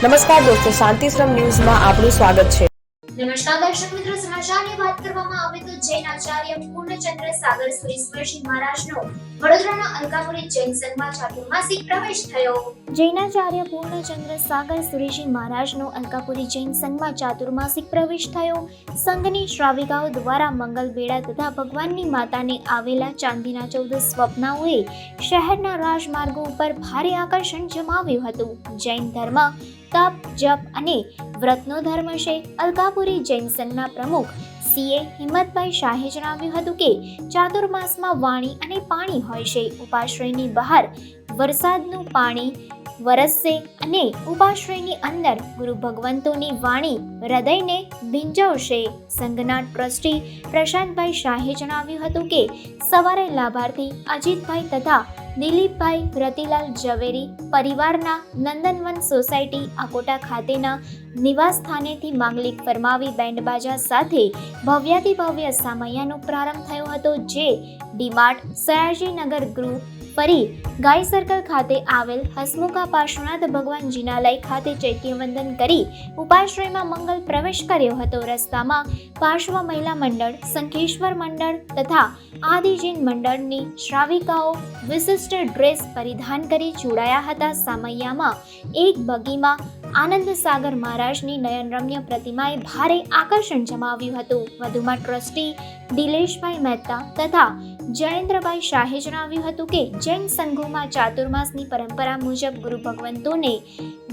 નમસ્કાર દોસ્તો શાંતિશ્રમ ન્યૂઝમાં આપનું સ્વાગત છે. નમસ્કાર દર્શક મિત્રો સમાચારની વાત કરવામાં આવે તો જૈન આચાર્ય પૂર્ણચંદ્ર સાગર સુરેશ્વરજી મહારાજનો વડોદરાના અલકાપુરી જૈન સંઘમાં ચાતુર્માસિક પ્રવેશ થયો. જૈનાચાર્ય પૂર્ણચંદ્ર સાગર સુરેશજી મહારાજનો અલકાપુરી જૈન સંઘમાં ચાતુર્માસિક પ્રવેશ થયો. સંઘની શ્રાવિકાઓ દ્વારા મંગલ બેડા તથા ભગવાનની માતાને આવેલા ચાંદીના ચૌદ સ્વપ્નાઓએ શહેરના રાજમાર્ગો ઉપર ભારે આકર્ષણ જમાવ્યું હતું. જૈન ધર્મ તપ જપ અને વ્રતનો ધર્મ છે. અલકાપુરી જૈન સંઘના પ્રમુખ સીએ હિંમતભાઈ શાહે જણાવ્યું હતું કે ચાતુર્માસમાં વાણી અને પાણી હોય છે. ઉપાશ્રયની બહાર વરસાદનું પાણી વરસશે અને ઉપાશ્રયની અંદર ગુરુ ભગવંતોની વાણી હૃદયને ભીંજવશે. સંઘના ટ્રસ્ટી પ્રશાંતભાઈ શાહે જણાવ્યું હતું કે, સવારે લાભાર્થી અજીતભાઈ તથા દિલીપભાઈ રતિલાલ ઝવેરી પરિવારના નંદનવન સોસાયટી આકોટા ખાતેના નિવાસ સ્થાનેથી માંગલિક ફરમાવી બેન્ડબાજા સાથે ભવ્યાતિભવ્ય સામૈયાનો પ્રારંભ થયો હતો, જે ડીમાર્ટ સયાજીનગર ગૃહ ફરી ગાય સર્કલ ખાતે આવેલ હસમુખા પાર્શ્વનાથ ભગવાન જિનાલય ખાતે ચૈત્યવંદન કરી ઉપાશ્રયમાં મંગલ પ્રવેશ કર્યો હતો. રસ્તામાં પાર્શ્વ મહિલા મંડળ સંખેશ્વર મંડળ તથા આદિજીન મંડળની શ્રાવિકાઓ વિશિષ્ટ ડ્રેસ પરિધાન કરી જોડાયા હતા. સામૈયામાં એક બગીમાં આનંદ સાગર મહારાજની નયનરમ્ય પ્રતિમાએ ભારે આકર્ષણ જમાવ્યું હતું. વધુમાં ટ્રસ્ટી દિલેશભાઈ મહેતા તથા જયેન્દ્રભાઈ શાહે જણાવ્યું હતું કે જૈન સંઘોમાં ચાતુર્માસની પરંપરા મુજબ ગુરુ ભગવંતોને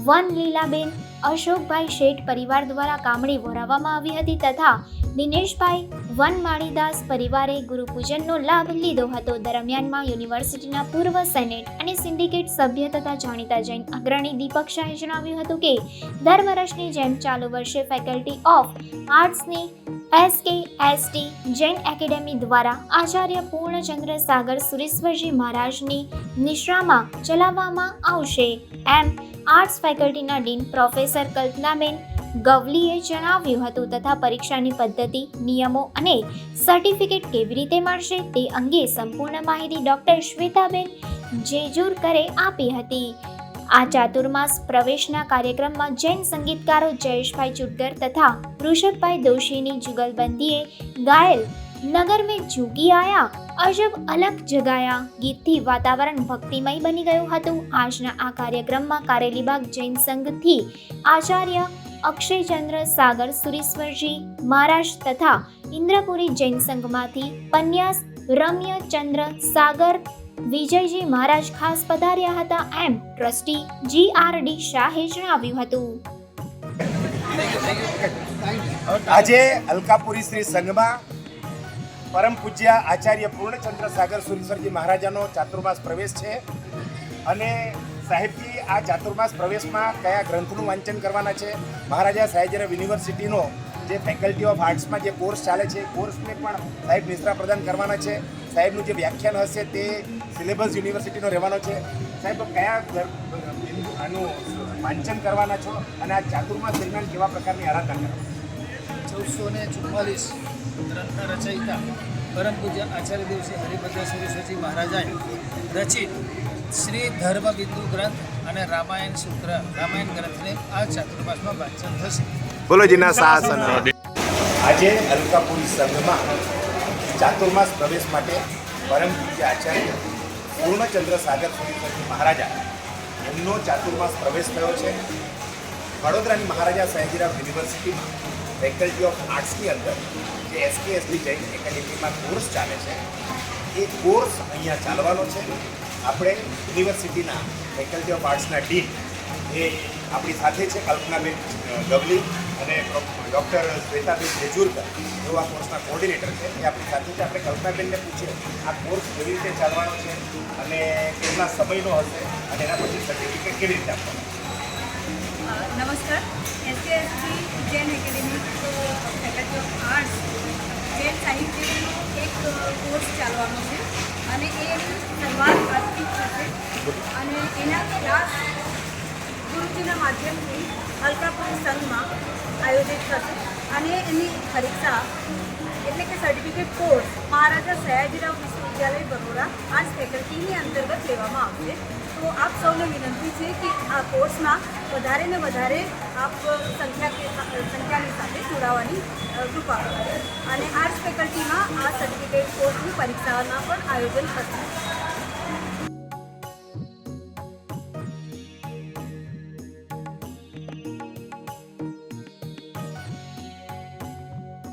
વન લીલાબેન, અશોકભાઈ શેઠ પરિવાર દ્વારા કામડી વોરાવવામાં આવી હતી તથા દિનેશભાઈ વન માળીદાસ પરિવારે ગુરુપૂજનનો લાભ લીધો હતો. દરમિયાનમાં યુનિવર્સિટીના પૂર્વ સેનેટ અને સિન્ડિકેટ સભ્ય તથા જાણીતા જૈન અગ્રણી દીપક શાહે જણાવ્યું હતું કે, દર વર્ષની જેમ ચાલુ વર્ષે faculty of આર્ટ્સની S K S T Jain academy દ્વારા આચાર્ય પૂર્ણચંદ્ર સાગર સુરેશ્વરજી મહારાજની નિશ્રામાં ચલાવવામાં આવશે. એમ આર્ટ્સ ફેકલ્ટીના ડીન પ્રોફેસર કલ્પનાબેન ગવલીએ જણાવ્યું હતું તથા પરીક્ષાની પદ્ધતિ, નિયમો અને સર્ટિફિકેટ કેવી રીતે મળશે તે અંગે સંપૂર્ણ માહિતી ડોક્ટર શ્વેતાબેન જેજુરકરે આપી હતી. આ ચાતુર્માસ પ્રવેશના કાર્યક્રમમાં જૈન સંગીતકારો જયેશભાઈ ચુટગર તથા ઋષભભાઈ દોશીની જુગલબંધીએ ગાયેલ નગર મેં ઝૂકી આયા અજબ અલગ જગાયા. ગીતથી વાતાવરણ ભક્તિમય બની ગયું હતું. આજના આ કાર્યક્રમમાં કારેલીબાગ જૈન સંઘથી આચાર્ય અક્ષયચંદ્ર સાગર સુરેશ્વરજી મહારાજ તથા ઇન્દ્રપુરી જૈન સંઘમાંથી પન્યાસ રમ્યચંદ્ર સાગર વિજયજી મહારાજ ખાસ પધાર્યા હતા એમ ટ્રસ્ટી જી આર ડી શાહે જણાવ્યું હતું. આજે અલકાપુરી શ્રી સંઘમાં પરમ પૂજ્ય આચાર્ય પૂર્ણચંદ્ર સાગર સુરીશ્વરજી મહારાજાનો ચાતુર્માસ પ્રવેશ છે. અને સાહેબજી, આ ચાતુર્માસ પ્રવેશમાં કયા ગ્રંથનું વાંચન કરવાના છે? મહારાજા સાહેબજીરાવ યુનિવર્સિટીનો જે ફેકલ્ટી ઓફ આર્ટ્સમાં જે કોર્સ ચાલે છે કોર્સને પણ સાહેબ નિશ્રા પ્રદાન કરવાના છે. સાહેબનું જે વ્યાખ્યાન હશે તે સિલેબસ યુનિવર્સિટીનો રહેવાનો છે. સાહેબ કયા આનું વાંચન કરવાના છો? અને આ ચાતુર્માસ દરમિયાન કેવા પ્રકારની આરાધના કરો? ચૌદસો ને ચુમ્માલીસ ગ્રંથના રચયિતા. પરમ પૂજ્ય આચાર્ય દિવસી હરિભદ્ર સુરેશ્વરજી મહારાજાએ રચિત શ્રી ધર્મ બિંદુ ગ્રંથ અને રામાયણ સૂત્ર રામાયણ ગ્રંથને આ ચાતુર્માસમાં વાંચન થશે. બોલો જીના શાસન આજે અલકાપુરી સંઘમાં ચાતુર્માસ પ્રવેશ માટે પરમ પૂજ્ય આચાર્ય પૂર્ણચંદ્ર સાગર સુરેશ્વરજી મહારાજા એમનો ચાતુર્માસ પ્રવેશ થયો છે. વડોદરાની મહારાજા સયાજીરાવ યુનિવર્સિટીમાં ફેકલ્ટી ઓફ આર્ટ્સની અંદર જે એસકે એસડી જૈન એકેડેમીમાં કોર્સ ચાલે છે. એ કોર્સ અહીંયા ચાલવાનો છે. આપણે યુનિવર્સિટીના ફેકલ્ટી ઓફ આર્ટ્સના ડીન એ આપણી સાથે છે, કલ્પનાબેન ગવલી અને ડૉક્ટર શ્વેતાબેન જેજુરકર, જેઓ આ કોર્સના કોર્ડિનેટર છે. એ આપણી સાથે છે. આપણે કલ્પનાબેનને પૂછીએ, આ કોર્સ કેવી રીતે ચાલવાનો છે અને કેટલા સમયનો હશે અને એના પછી સર્ટિફિકેટ કેવી રીતે આપવાનું નમસ્કાર. S K S G Ujjain academy faculty of arts Jain સાહિત્યનો એક કોર્સ ચાલવાનો છે અને એની શરૂઆત આજથી થશે. અને એના ક્લાસ ગુરુજીના માધ્યમથી હલકાપુર સંઘમાં આયોજિત થશે. અને એની પરીક્ષા એટલે કે સર્ટિફિકેટ કોર્સ મહારાજા સયાજીરાવ વિશ્વવિદ્યાલય બરોડા આર્ટ્સ ફેકલ્ટીની અંતર્ગત લેવામાં આવશે. તો આપ સૌને વિનંતી છે કે આ કોર્સમાં વધારે ને વધારે આપ સંખ્યા સંખ્યાની સાથે જોડાવાની કૃપા કરો. અને આર્ટ્સ ફેકલ્ટીમાં આ સર્ટિફિકેટ કોર્સની પરીક્ષામાં પણ આયોજન થશે